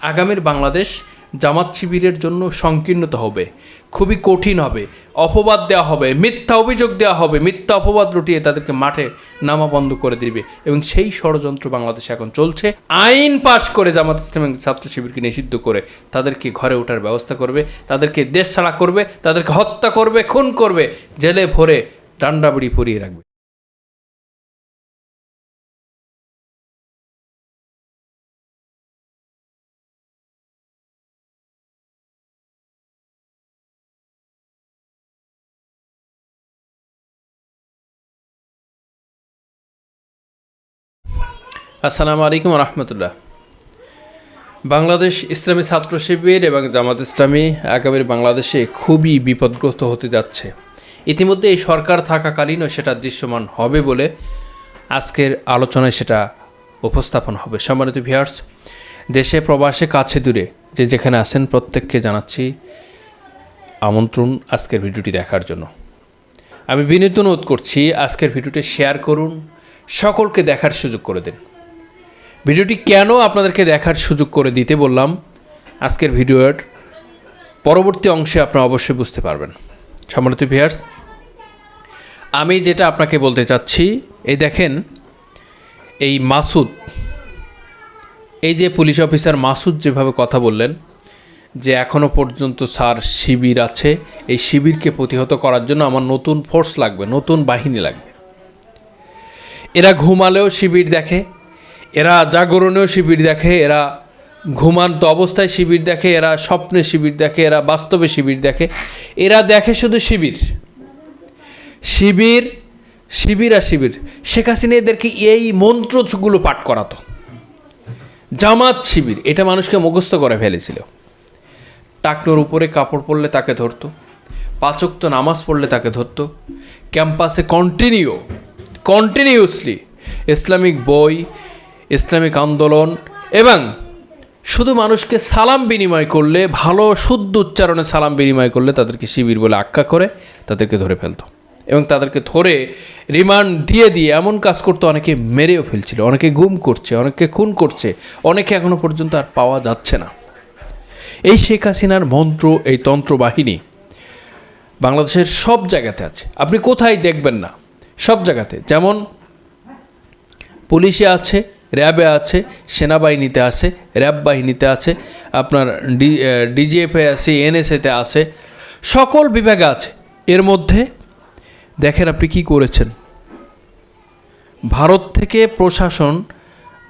আগামীর বাংলাদেশ জামাত শিবিরের জন্য সংকীর্ণতা হবে, খুবই কঠিন হবে, অপবাদ দেওয়া হবে, মিথ্যা অভিযোগ দেওয়া হবে, মিথ্যা অপবাদ রটিয়ে তাদেরকে মাঠে নামা বন্ধ করে দিবে এবং সেই ষড়যন্ত্র বাংলাদেশে এখন চলছে। আইন পাশ করে জামাত ইসলাম এবং ছাত্র শিবিরকে নিষিদ্ধ করে তাদেরকে ঘরে ওঠার ব্যবস্থা করবে, তাদেরকে দেশ ছাড়া করবে, তাদেরকে হত্যা করবে, খুন করবে, জেলে ভরে ডান্ডাবড়ি পরিয়ে রাখবে। আসসালামু আলাইকুম রহমতুল্লাহ। বাংলাদেশ ইসলামী ছাত্র শিবির এবং জামাত ইসলামী আগামীর বাংলাদেশে খুবই বিপদগ্রস্ত হতে যাচ্ছে। ইতিমধ্যে এই সরকার থাকাকালীনও সেটা দৃশ্যমান হবে বলে আজকের আলোচনায় সেটা উপস্থাপন হবে। সম্মানিত ভিয়ার্স দেশে প্রবাসে কাছে দূরে যে যেখানে আছেন প্রত্যেককে জানাচ্ছি আমন্ত্রণ আজকের ভিডিওটি দেখার জন্য। আমি বিনীত অনুরোধ করছি আজকের ভিডিওটি শেয়ার করুন, সকলকে দেখার সুযোগ করে দিন। ভিডিওটি কেন আপনাদেরকে দেখার সুযোগ করে দিতে বললাম। আজকের ভিডিওর পরবর্তী অংশে আপনারা অবশ্যই বুঝতে পারবেন। সম্মানিত ভিয়ার্স আমি যেটা আপনাকে বলতে চাচ্ছি, এই দেখেন, এই মাসুদ, এই যে পুলিশ অফিসার মাসুদ যেভাবে কথা বললেন, যে এখনও পর্যন্ত স্যার শিবির আছে, এই শিবিরকে প্রতিহত করার জন্য আমার নতুন ফোর্স লাগবে, নতুন বাহিনী লাগবে। এরা ঘুমালেও শিবির দেখে এরা জাগরণেও শিবির দেখে, এরা ঘুমান্ত অবস্থায় শিবির দেখে, এরা স্বপ্নে শিবির দেখে, এরা বাস্তবে শিবির দেখে। এরা দেখে শুধু শিবির। শিবির শিবির আর শিবির। শেখ হাসিনা এদেরকে এই মন্ত্রগুলো পাঠ করাতো। জামাত শিবির, এটা মানুষকে মুখস্থ করে ফেলেছিল। টাকনোর উপরে কাপড় পরলে তাকে ধরতো, পাচক্ত নামাজ পড়লে তাকে ধরতো, ক্যাম্পাসে কন্টিনিউ কন্টিনিউসলি ইসলামিক বই ইসলামিক আন্দোলন এবং শুধু মানুষকে সালাম বিনিময় করলে, ভালো, শুদ্ধ উচ্চারণে সালাম বিনিময় করলে তাদেরকে শিবির বলে আখ্যা করে তাদেরকে ধরে ফেলতো। এবং তাদেরকে ধরে রিমান্ড দিয়ে দিয়ে এমন কাজ করতে, অনেকে মেরেও ফেলছিল, অনেকে গুম করছে, অনেকে খুন করছে, অনেকে এখনও পর্যন্ত আর পাওয়া যাচ্ছে না। এই শেখ হাসিনার মন্ত্র, এই তন্ত্র বাহিনী বাংলাদেশের সব জায়গাতে আছে। আপনি কোথায় দেখবেন না, সব জায়গাতে। যেমন পুলিশে আছে র্যাবে আছে, সেনাবাহিনীতে আছে, র্যাব বাহিনীতে আছে, আপনার ডি ডিজিএফে আছে এনএসএতে আছে, সকল বিভাগে আছে। এর মধ্যে দেখেন আপনি কি করেছেন। ভারত থেকে প্রশাসন,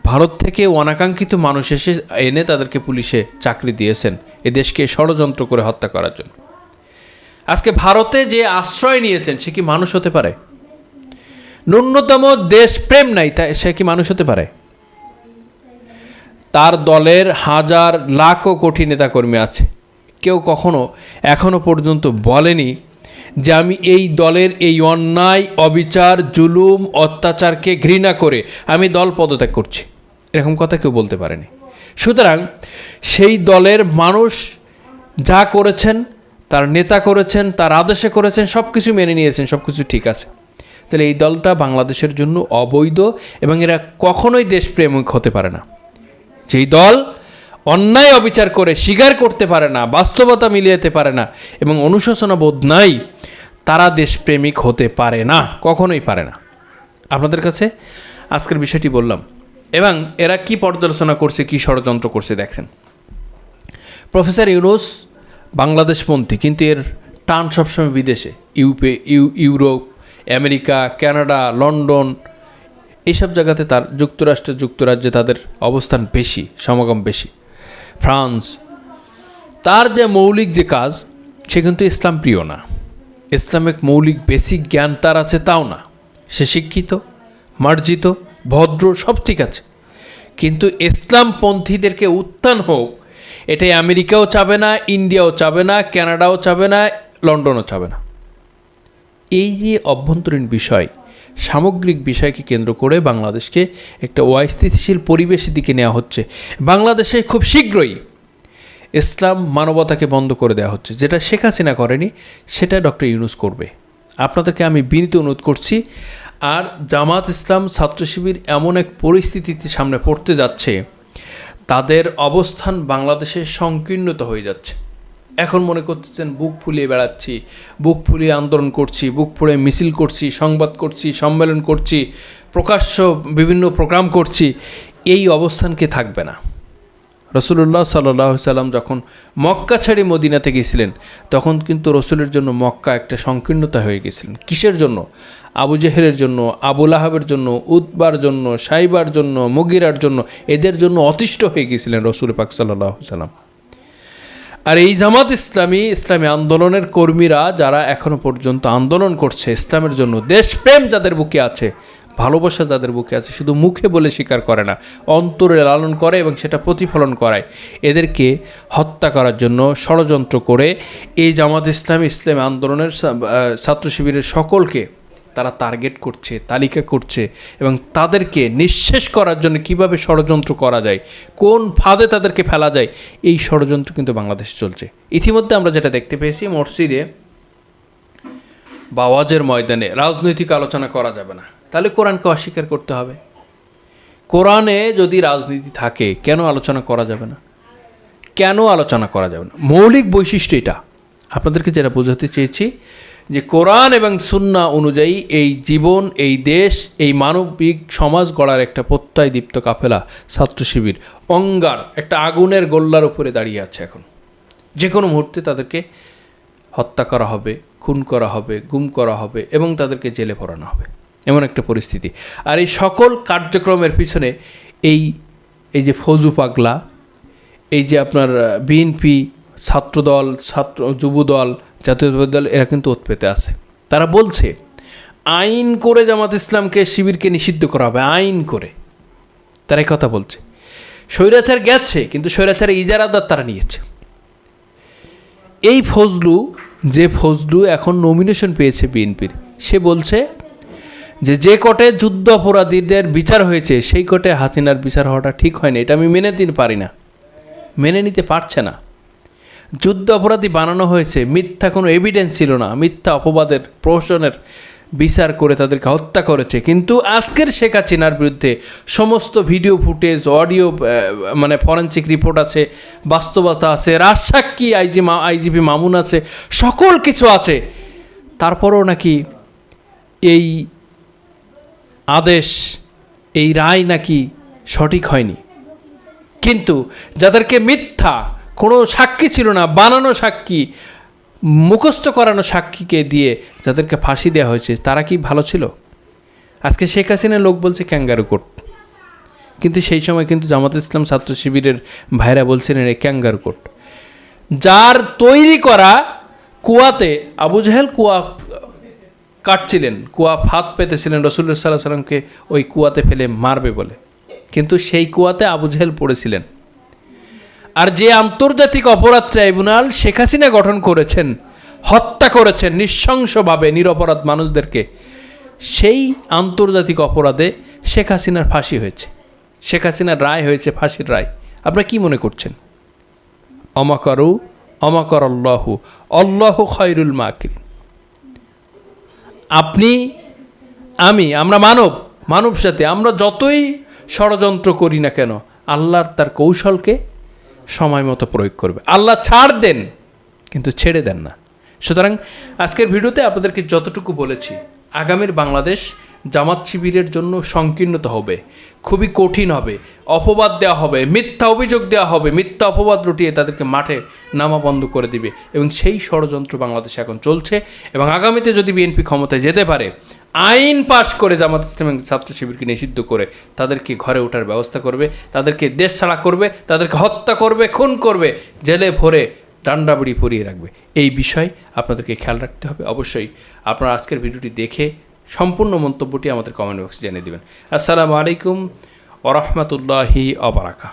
ভারত থেকে অনাকাঙ্ক্ষিত মানুষ এসে এনে তাদেরকে পুলিশে চাকরি দিয়েছেন, এ দেশকে ষড়যন্ত্র করে হত্যা করার জন্য। আজকে ভারতে যে আশ্রয় নিয়েছেন, সে কি মানুষ হতে পারে? ন্যূনতম দেশপ্রেম নাই, তা সে কি মানুষ হতে পারে? তার দলের হাজার লাখো কোটি নেতাকর্মী আছে। কেউ কখনো এখনও পর্যন্ত বলেনি যে আমি এই দলের এই অন্যায়, অবিচার, জুলুম, অত্যাচারকে ঘৃণা করে আমি দল পদত্যাগ করছি। এরকম কথা কেউ বলতে পারেনি। সুতরাং সেই দলের মানুষ যা করেছেন, তার নেতা করেছেন, তার আদেশে করেছেন সব কিছু মেনে নিয়েছেন সব কিছু ঠিক আছে। তাহলে এই দলটা বাংলাদেশের জন্য অবৈধ এবং এরা কখনোই দেশপ্রেমিক হতে পারে না। যেই দল অন্যায় অবিচার করে স্বীকার করতে পারে না, বাস্তবতা মিলিয়ে পারে না এবং অনুশোচনা বোধ নাই, তারা দেশপ্রেমিক হতে পারে না, কখনোই পারে না। আপনাদের কাছে আজকের বিষয়টি বললাম। এবং এরা কি পর্যালোচনা করছে, কি ষড়যন্ত্র করছে দেখছেন প্রফেসর ইউনুস বাংলাদেশপন্থী কিন্তু এর টান সবসময় বিদেশে। ইউপে, ইউ, ইউরোপ, আমেরিকা, কানাডা, লন্ডন এইসব জায়গাতে তার যুক্তরাষ্ট্র যুক্তরাজ্যে তাদের অবস্থান বেশি, সমাগম বেশি। ফ্রান্স, তার যে মৌলিক যে কাজ, সে কিন্তু ইসলাম প্রিয় না। ইসলামিক মৌলিক বেসিক জ্ঞান তার আছে তাও না। সে শিক্ষিত, মার্জিত, ভদ্র, সব ঠিক আছে। কিন্তু ইসলামপন্থীদেরকে উত্থান হোক, এটাই আমেরিকাও চাবে না, ইন্ডিয়াও চাবে না, কানাডাও চাবে না, লন্ডনও চাবে না। এই যে অভ্যন্তরীণ বিষয় সামগ্রিক বিষয়কে কেন্দ্র করে বাংলাদেশকে একটা অস্থিতিশীল পরিবেশের দিকে নেওয়া হচ্ছে। বাংলাদেশে খুব শীঘ্রই ইসলাম মানবতাকে বন্ধ করে দেওয়া হচ্ছে, যেটা শেখ হাসিনা করেনি, সেটা ডক্টর ইউনুস করবে। আপনাদেরকে আমি বিনীত অনুরোধ করছি, আর জামাত ইসলাম ছাত্র শিবির এমন এক পরিস্থিতিতে সামনে পড়তে যাচ্ছে, তাদের অবস্থান বাংলাদেশে সংকীর্ণতা হয়ে যাচ্ছে। এখন মনে করতেছেন বুক ফুলিয়ে বেড়াচ্ছি, বুক ফুলিয়ে আন্দোলন করছি, বুক ফুলিয়ে মিছিল করছি, সংবাদ করছি, সম্মেলন করছি, প্রকাশ্য বিভিন্ন প্রোগ্রাম করছি, এই অবস্থানকে থাকবে না? রসুল্লাহ সাল্লাহ সাল্লাম যখন মক্কা ছেড়ে মদিনাতে গেছিলেন, তখন কিন্তু রসুলের জন্য মক্কা একটা সংকীর্ণতা হয়ে গেছিলেন। কিসের জন্য? আবু জেহেরের জন্য আবুল আহাবের জন্য উদ্বার জন্য, সাইবার জন্য, মগিরার জন্য, এদের জন্য অতিষ্ঠ হয়ে গেছিলেন রসুল পাক সাল্লাহ সাল্লাম। আর এই জামাত ইসলামী ইসলামী আন্দোলনের কর্মীরা যারা এখনও পর্যন্ত আন্দোলন করছে ইসলামের জন্য, দেশপ্রেম যাদের বুকে আছে, ভালোবাসা যাদের বুকে আছে, শুধু মুখে বলে স্বীকার করে না, অন্তরে লালন করে এবং সেটা প্রতিফলন করায়। এদেরকে হত্যা করার জন্য ষড়যন্ত্র করে এই জামাত ইসলামী ইসলামী আন্দোলনের ছাত্র শিবিরের সকলকে তারা টার্গেট করছে, তালিকা করছে এবং তাদেরকে নিঃশেষ করার জন্য কীভাবে ষড়যন্ত্র করা যায়, কোন ফাঁদে তাদেরকে ফেলা যায়, এই ষড়যন্ত্র কিন্তু বাংলাদেশে চলছে। ইতিমধ্যে আমরা যেটা দেখতে পেয়েছি, মসজিদে বাওয়াজের ময়দানে রাজনৈতিক আলোচনা করা যাবে না। তাহলে কোরআনকে অস্বীকার করতে হবে। কোরআনে যদি রাজনীতি থাকে, কেন আলোচনা করা যাবে না? কেন আলোচনা করা যাবে না? মৌলিক বৈশিষ্ট্য এটা। আপনাদেরকে যেটা বোঝাতে চেয়েছি যে কোরআন এবং সুন্না অনুযায়ী এই জীবন, এই দেশ, এই মানবিক সমাজ গড়ার একটা প্রত্যয় দীপ্ত কাফেলা, ছাত্র শিবির, অঙ্গার, একটা আগুনের গোল্লার উপরে দাঁড়িয়ে আছে এখন। যে কোনো মুহূর্তে তাদেরকে হত্যা করা হবে, খুন করা হবে, গুম করা হবে এবং তাদেরকে জেলে পড়ানো হবে। এমন একটা পরিস্থিতি। আর এই সকল কার্যক্রমের পিছনে এই এই যে ফৌজু পাগলা, এই যে আপনার বিএনপি ছাত্রদল, ছাত্র, যুবদল জাতীয়তাবাদী দল এরা কিন্তু ওৎপেতে আছে। তারা বলছে, আইন করে জামাত ইসলামকে শিবিরকে নিষিদ্ধ করা হবে, আইন করে। তারা কথা বলছে। স্বৈরাচার গেছে, কিন্তু স্বৈরাচারের ইজারাদার তারা নিয়েছে। এই ফজলু, যে ফজলু এখন নমিনেশন পেয়েছে বিএনপির, সে বলছে যে যে কোর্টে যুদ্ধ অপরাধীদের বিচার হয়েছে, সেই কোর্টে হাসিনার বিচার হওয়াটা ঠিক হয়নি, এটা আমি মেনে দিতে পারি না। মেনে নিতে পারছে না। যুদ্ধ অপরাধী বানানো হয়েছে। মিথ্যা কোনো এভিডেন্স ছিল না। মিথ্যা অপবাদের প্রহসনের বিচার করে তাদেরকে হত্যা করেছে। কিন্তু আজকের শেখ হাসিনার বিরুদ্ধে সমস্ত ভিডিও ফুটেজ অডিও মানে ফরেন্সিক রিপোর্ট আছে, বাস্তবতা আছে, রাজসাক্ষী, আইজি আইজিপি মামুন আছে, সকল কিছু আছে। তারপরও নাকি এই আদেশ, এই রায় নাকি সঠিক হয়নি। কিন্তু যাদেরকে মিথ্যা কোনো সাক্ষী ছিল না, বানানো সাক্ষী, মুখস্থ করানো সাক্ষীকে দিয়ে যাদেরকে ফাঁসি দেওয়া হয়েছে, তারা কি ভালো ছিল? আজকে শেখ হাসিনার লোক বলছে ক্যাঙ্গারু কোর্ট। কিন্তু সেই সময় কিন্তু জামাত ইসলাম ছাত্র শিবিরের ভাইরা বলছিলেন এই ক্যাঙ্গারু কোর্ট। যার তৈরি করা কুয়াতে আবু জাহেল কুয়া কাটছিলেন, কুয়া ফাঁদ পেতেছিলেন রসুল্লাহ সাল্লাহ সাল্লামকে ওই কুয়াতে ফেলে মারবে বলে। কিন্তু সেই কুয়াতে আবু জাহেল পড়েছিলেন। আর যে আন্তর্জাতিক অপরাধ ট্রাইব্যুনাল শেখ হাসিনা গঠন করেছেন, হত্যা করেছেন নৃশংসভাবে নিরপরাধ মানুষদেরকে, সেই আন্তর্জাতিক অপরাধে শেখ হাসিনার ফাঁসি হয়েছে। শেখ হাসিনার রায় হয়েছে ফাঁসির রায়। আপনারা কি মনে করছেন? অমাকরু অমাকর আল্লাহু অল্লাহ খয়রুল মাকির আপনি, আমি, আমরা মানব মানব সাথে আমরা যতই ষড়যন্ত্র করি না কেন, আল্লাহর তার কৌশলকে সময় মতো প্রয়োগ করবে। আল্লাহ ছাড় দেন, কিন্তু ছেড়ে দেন না। সুতরাং আজকের ভিডিওতে আপনাদেরকে যতটুকু বলেছি, আগামীর বাংলাদেশ জামাত শিবিরের জন্য সংকীর্ণতা হবে, খুবই কঠিন হবে, অপবাদ দেওয়া হবে, মিথ্যা অভিযোগ দেওয়া হবে, মিথ্যা অপবাদ রটিয়ে তাদেরকে মাঠে নামা বন্ধ করে দিবে। এবং সেই ষড়যন্ত্র বাংলাদেশে এখন চলছে এবং আগামীতে যদি বিএনপি ক্ষমতায় যেতে পারে আইন পাশ করে জামাত ইসলাম ছাত্র শিবিরকে নিষিদ্ধ করে তাদেরকে ঘরে ওঠার ব্যবস্থা করবে, তাদেরকে দেশ ছাড়া করবে, তাদেরকে হত্যা করবে, খুন করবে, জেলে ভরে ডান্ডাবড়ি পরিয়ে রাখবে। এই বিষয় আপনাদেরকে খেয়াল রাখতে হবে। অবশ্যই আপনারা আজকের ভিডিওটি দেখে সম্পূর্ণ মন্তব্যটি আমাদের কমেন্ট বক্সে জেনে দেবেন। আসসালামু আলাইকুম ওরহমতুল্লাহি অবরাকা